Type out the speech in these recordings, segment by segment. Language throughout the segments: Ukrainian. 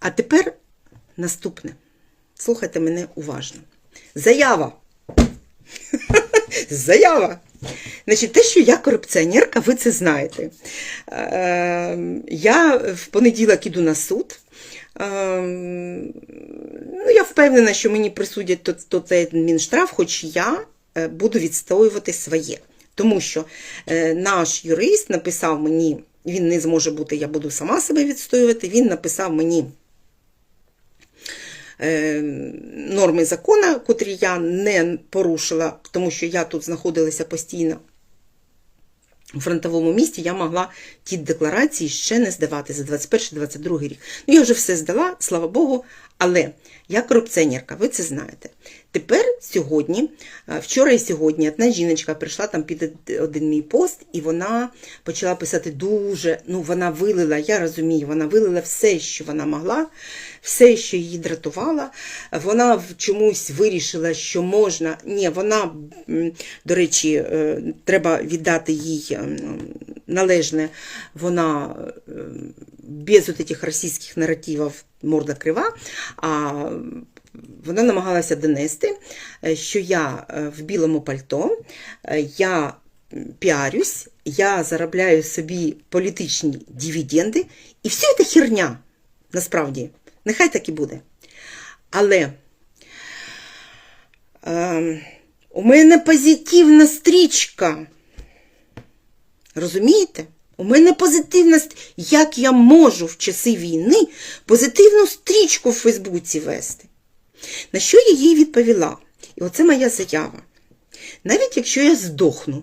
А тепер наступне. Слухайте мене уважно. Заява. Заява. Значить, те, що я корупціонерка, ви це знаєте. Е, я в понеділок іду на суд. Е, ну, я впевнена, що мені присудять то, то цей мінштраф, хоч я е, буду відстоювати своє. Тому що е, наш юрист написав мені, він не зможе бути, я буду сама себе відстоювати, він написав мені норми закону, котрі я не порушила, тому що я тут знаходилася постійно у фронтовому місті, я могла ті декларації ще не здавати за 21-22 рік. Ну, я вже все здала, слава Богу, але я корупціонерка, ви це знаєте. Тепер сьогодні, е, вчора і сьогодні, одна жіночка прийшла там під один мій пост, і вона почала писати дуже, ну вона вилила, я розумію, вона вилила все, що вона могла, все, що її дратувало. Вона чомусь вирішила, що можна. Ні, вона, до речі, е, треба віддати їй ем, належне, вона е, без от этих російських наративів морда крива. А вона намагалася донести, е, що я е, в білому пальто, я піарюсь, я заробляю собі політичні дивіденди, і все це херня, насправді. Нехай так і буде. Але е, у мене позитивна стрічка. Розумієте? У мене позитивна ст- Як я можу в часи війни позитивну стрічку в Фейсбуці вести? На що я їй відповіла? І оце моя заява. Навіть якщо я здохну,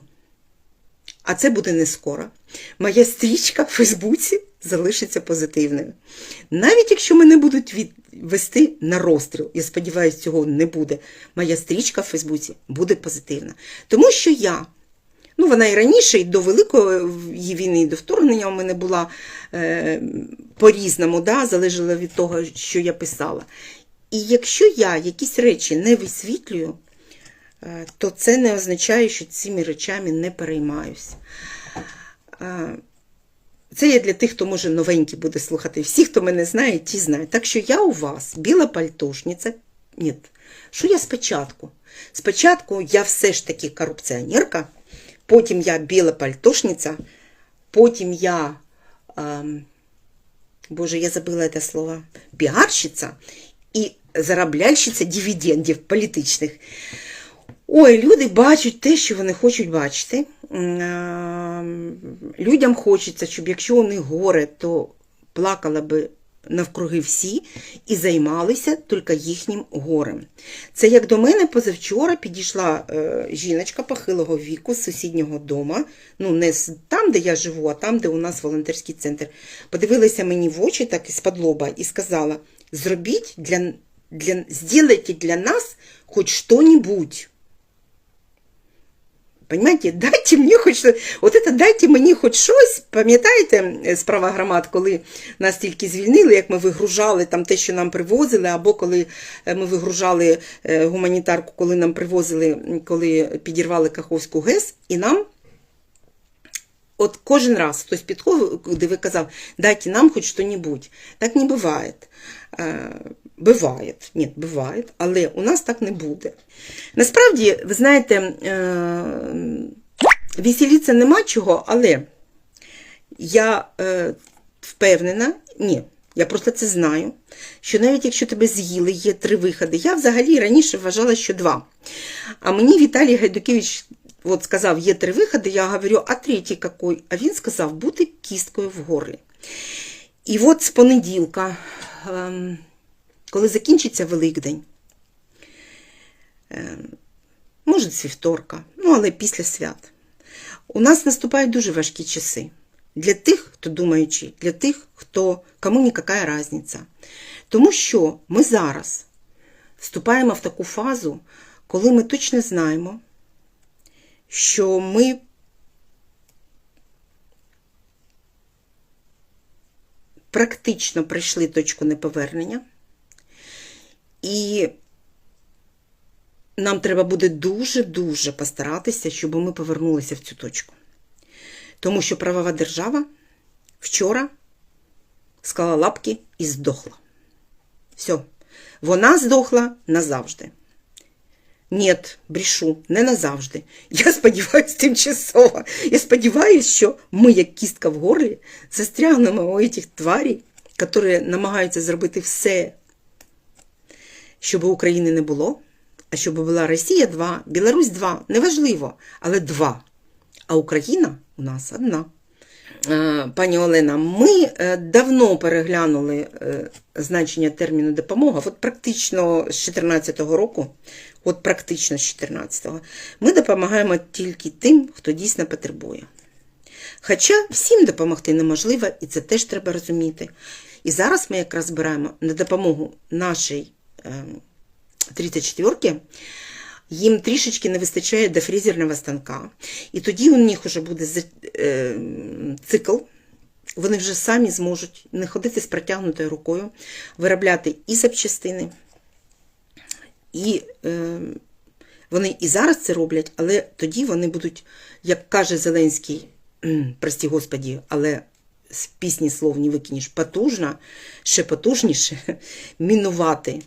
а це буде не скоро, моя стрічка в Фейсбуці залишиться позитивною. Навіть якщо мене будуть від... вести на розстріл, я сподіваюся, цього не буде, моя стрічка в Фейсбуці буде позитивна. Тому що я Ну, вона і раніше, і до Великої війни, і до вторгнення у мене була е, по-різному, да, залежало від того, що я писала. І якщо я якісь речі не висвітлюю, е, то це не означає, що цими речами не переймаюся. Е, це я для тих, хто може новенький буде слухати. Всі, хто мене знає, ті знають. Так що я у вас, біла пальтошниця. Ні, що я спочатку? Спочатку я все ж таки корупціонерка, потім я біла пальтошниця, потім я, ем, боже, я забыла це слово, піарщиця і заробляльщиця дивідендів політичних. Ой, люди бачать те, що вони хочуть бачити. М, е, Людям хочеться, щоб якщо у них горе, то плакала би навкруги всі і займалися тільки їхнім горем. Це як до мене позавчора підійшла е, жіночка похилого віку з сусіднього дома, ну не там, де я живу, а там, де у нас волонтерський центр. Подивилася мені в очі так із-під лоба і сказала: зробіть для, для, сделайте для нас хоч що-нибудь. Понимаете, дайте мені хоч от это дайте мені хоч щось. Пам'ятаєте е, справа громад, коли нас тільки звільнили, як ми вигружали там те, що нам привозили, або коли е, ми вигружали е, гуманітарку, коли нам привозили, коли підірвали Каховську ГЕС, і нам. От кожен раз хтось підходив, куди ви казав, дайте нам хоч що-небудь. Так не буває. Буває, ні, буває, але у нас так не буде. Насправді, ви знаєте, е, веселіться нема чого, але я е, впевнена, ні, я просто це знаю, що навіть якщо тебе з'їли, є три виходи. Я взагалі раніше вважала, що два. А мені Віталій Гайдукевич от сказав, є три виходи, я говорю, а третій який? А він сказав, бути кісткою в горлі. І от з понеділка, ем, коли закінчиться Великдень, ем, може, з вівторка, ну але після свят, у нас наступають дуже важкі часи. Для тих, хто думаючи, для тих, хто кому ніяка різниця. Тому що ми зараз вступаємо в таку фазу, коли ми точно знаємо, що ми практично пройшли точку неповернення, і нам треба буде дуже-дуже постаратися, щоб ми повернулися в цю точку. Тому що правова держава вчора склала лапки і здохла. Все. Вона здохла назавжди. Ні, брішу, не назавжди. Я сподіваюся, тимчасово. Я сподіваюся, що ми, як кістка в горлі, застрягнемо у цих тварей, які намагаються зробити все, щоб України не було, а щоб була Росія 2, Білорусь 2, неважливо, але 2. А Україна у нас одна. Е, Пані Олена, ми е, давно переглянули е, значення терміну допомога, от практично з 2014 року, от практично з 2014, ми допомагаємо тільки тим, хто дійсно потребує. Хоча всім допомогти неможливо, і це теж треба розуміти. І зараз ми якраз збираємо на допомогу нашій 34-ки, їм трішечки не вистачає до фрезерного станка. І тоді у них вже буде е, цикл. Вони вже самі зможуть не ходити з протягнутою рукою, виробляти і запчастини, і е, вони і зараз це роблять, але тоді вони будуть, як каже Зеленський, прості Господі, але з пісні слов не викинеш потужно, ще потужніше мінувати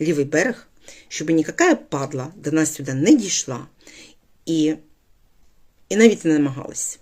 лівий берег, щоб ніяка падла до нас сюди не дійшла і, і навіть не намагалась.